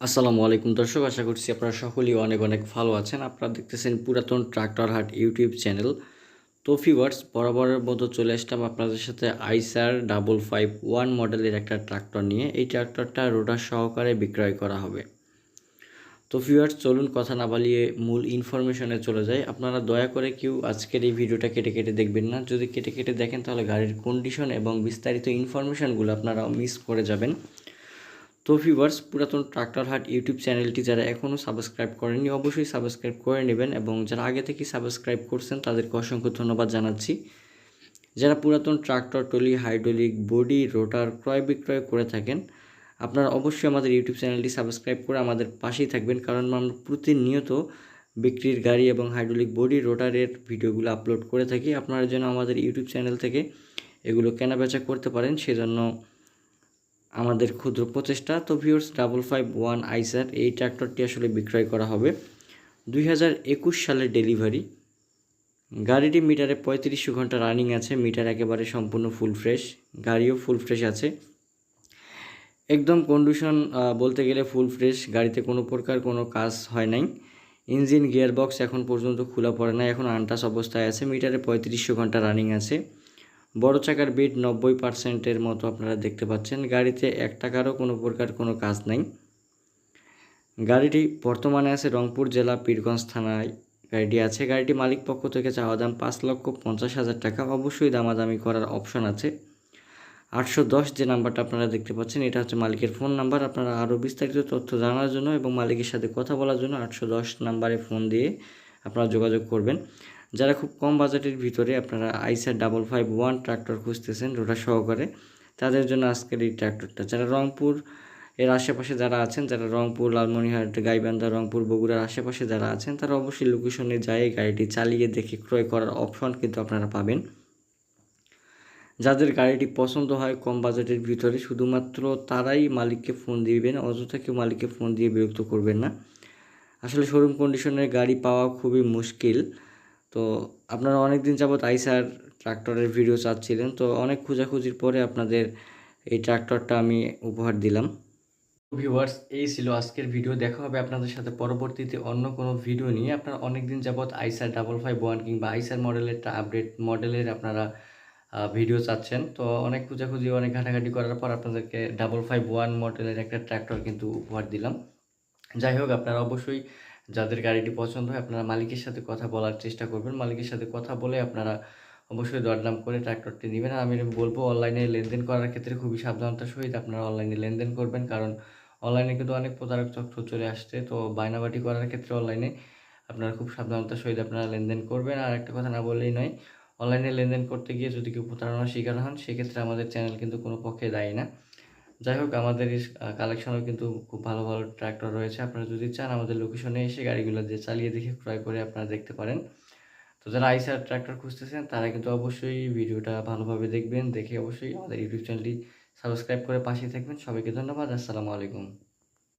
আসসালামু আলাইকুম দর্শক, আশা করছি আপনারা সকলেই অনেক অনেক ভালো আছেন। আপনারা দেখতেছেন পুরাতন ট্রাক্টর হাট ইউটিউব চ্যানেল। তো ফিভার্স বরাবরের মতো চলে আসলাম আপনাদের সাথে আইসার ডাবল ফাইভ ওয়ান মডেলের একটা ট্রাক্টর নিয়ে। এই ট্রাক্টরটা রোডার সহকারে বিক্রয় করা হবে। তো ফিভার্স চলুন কথা না বালিয়ে মূল ইনফরমেশনে চলে যাই। আপনারা দয়া করে কেউ আজকের এই ভিডিওটা কেটে কেটে দেখবেন না। যদি কেটে কেটে দেখেন, তাহলে গাড়ির কন্ডিশন এবং বিস্তারিত ইনফরমেশনগুলো আপনারা মিস করে যাবেন। তো ভিউয়ার্স পুরাতন ট্রাক্টর হাট ইউটিউব চ্যানেলটি যারা এখনও সাবস্ক্রাইব করেননি, অবশ্যই সাবস্ক্রাইব করে নেবেন এবং যারা আগে থেকে সাবস্ক্রাইব করছেন, তাদেরকে অসংখ্য ধন্যবাদ জানাচ্ছি। যারা পুরাতন tractor trolley hydraulic body rotor ক্রয় বিক্রয় করে থাকেন, আপনারা অবশ্যই আমাদের ইউটিউব চ্যানেলটি সাবস্ক্রাইব করে আমাদের পাশেই থাকবেন, কারণ আমরা প্রতিনিয়ত বিক্রির গাড়ি এবং হাইড্রোলিক বডি রোটারের ভিডিওগুলো আপলোড করে থাকি। আপনারা যেন আমাদের ইউটিউব চ্যানেল থেকে এগুলো কেনাবেচা করতে পারেন, সেজন্য আমাদের ক্ষুদ্র প্রচেষ্টা, তো ভিউর্স ডাবল ফাইভ ওয়ান আইসার এই ট্র্যাক্টরটি আসলে বিক্রয় করা হবে দুই হাজার একুশ সালের ডেলিভারি গাড়িটি মিটারে পঁয়ত্রিশশো ঘণ্টা রানিং আছে, মিটার একেবারে সম্পূর্ণ ফুল ফ্রেশ গাড়িও ফুল ফ্রেশ আছে। একদম কন্ডিশন বলতে গেলে ফুল ফ্রেশ গাড়িতে কোনো প্রকার কোনো কাজ হয় নাই। ইঞ্জিন গিয়ারবক্স এখন পর্যন্ত খোলা পড়ে না এখন আনটাস অবস্থায় আছে, মিটারে পঁয়ত্রিশশো ঘণ্টা রানিং আছে। বড় চাকার বিট নব্বই পার্সেন্টের মতো আপনারা দেখতে পাচ্ছেন। গাড়িতে এক টাকারও কোনো প্রকার কোনো কাজ নাই। গাড়িটি বর্তমানে আছে রংপুর জেলা পীরগঞ্জ থানায়। গাড়িটি আছে। গাড়িটি মালিক পক্ষ থেকে চাওয়া দাম পাঁচ লক্ষ পঞ্চাশ হাজার টাকা। অবশ্যই দামাদামি করার অপশন আছে। আটশো দশ যে নাম্বারটা আপনারা দেখতে পাচ্ছেন, এটা হচ্ছে মালিকের ফোন নাম্বার। আপনারা আরও বিস্তারিত তথ্য জানার জন্য এবং মালিকের সাথে কথা বলার জন্য আটশো দশ নাম্বারে ফোন দিয়ে আপনারা যোগাযোগ করবেন। যারা খুব কম বাজেটের ভিতরে আপনারা Eicher double five one tractor খুঁজতেছেন রোটা সহকারে, তাদের জন্য আজকের এই ট্র্যাক্টরটা। যারা রংপুর এর আশেপাশে যারা আছেন, যারা রংপুর লালমনিহাট গাইবান্ধা, রংপুর, বগুড়ার আশেপাশে যারা আছেন, তারা অবশ্যই লোকেশনে যায়, গাড়িটি চালিয়ে দেখে ক্রয় করার অপশন কিন্তু আপনারা পাবেন। যাদের গাড়িটি পছন্দ হয় কম বাজেটের ভিতরে, শুধুমাত্র তারাই মালিককে ফোন দিবেন, অযথা কেউ মালিককে ফোন দিয়ে বিরক্ত করবেন না। আসলে শোরুম কন্ডিশনের গাড়ি পাওয়া খুবই মুশকিল। তো আপনারা অনেক দিন যাবৎ আইসার ট্রাক্টরের ভিডিও চাচ্ছিলেন, তো অনেক খোঁজাখুঁজির পরে আপনাদের এই ট্রাক্টরটা আমি উপহার দিলাম। ভিউয়ার্স এই ছিল আজকের ভিডিও দেখা হবে আপনাদের সাথে পরবর্তীতে অন্য কোনো ভিডিও নিয়ে। আপনারা অনেক দিন যাবৎ আইসার ডাবল ফাইভ ওয়ান কিংবা আইসার মডেলের আপডেট মডেলের আপনারা ভিডিও চাচ্ছেন। তো অনেক খোঁজাখুঁজি, অনেক ঘাটাঘাটি করার পর আপনাদেরকে ডাবল ফাইভ ওয়ান মডেলের একটা ট্র্যাক্টর কিন্তু উপহার দিলাম। যাই হোক, আপনারা অবশ্যই যাদের গাড়িটি পছন্দ হয় আপনারা মালিকের সাথে কথা বলার চেষ্টা করবেন। মালিকের সাথে কথা বলে আপনারা অবশ্যই দরদাম করে ট্র্যাক্টরটি নেবেন। আর আমি বলব, অনলাইনে লেনদেন করার ক্ষেত্রে খুবই সাবধানতার সহিত আপনারা অনলাইনে লেনদেন করবেন। কারণ অনলাইনে কিন্তু অনেক প্রতারক চক্র চলে আসছে। তো বায়নাবাটি করার ক্ষেত্রে অনলাইনে আপনারা খুব সাবধানতার সহিত আপনারা লেনদেন করবেন। আর একটা কথা না বললেই নয়, অনলাইনে লেনদেন করতে গিয়ে যদি কেউ প্রতারণার শিকার হন, সেক্ষেত্রে আমাদের চ্যানেল কিন্তু কোনো পক্ষে দায়ী না। যাই হোক, আমাদের কালেকশনও কিন্তু খুব ভালো ভালো ট্র্যাক্টর রয়েছে। আপনারা যদি চান আমাদের লোকেশনে এসে গাড়িগুলো যে চালিয়ে দেখে ক্রয় করে আপনারা দেখতে পারেন। তো যারা আইসার ট্র্যাক্টর খুঁজতেছেন, তারা কিন্তু অবশ্যই ভিডিওটা ভালোভাবে দেখবেন, দেখে অবশ্যই আমাদের ইউটিউব চ্যানেলটি সাবস্ক্রাইব করে পাশে থাকবেন। সবাইকে ধন্যবাদ, আসসালামু আলাইকুম।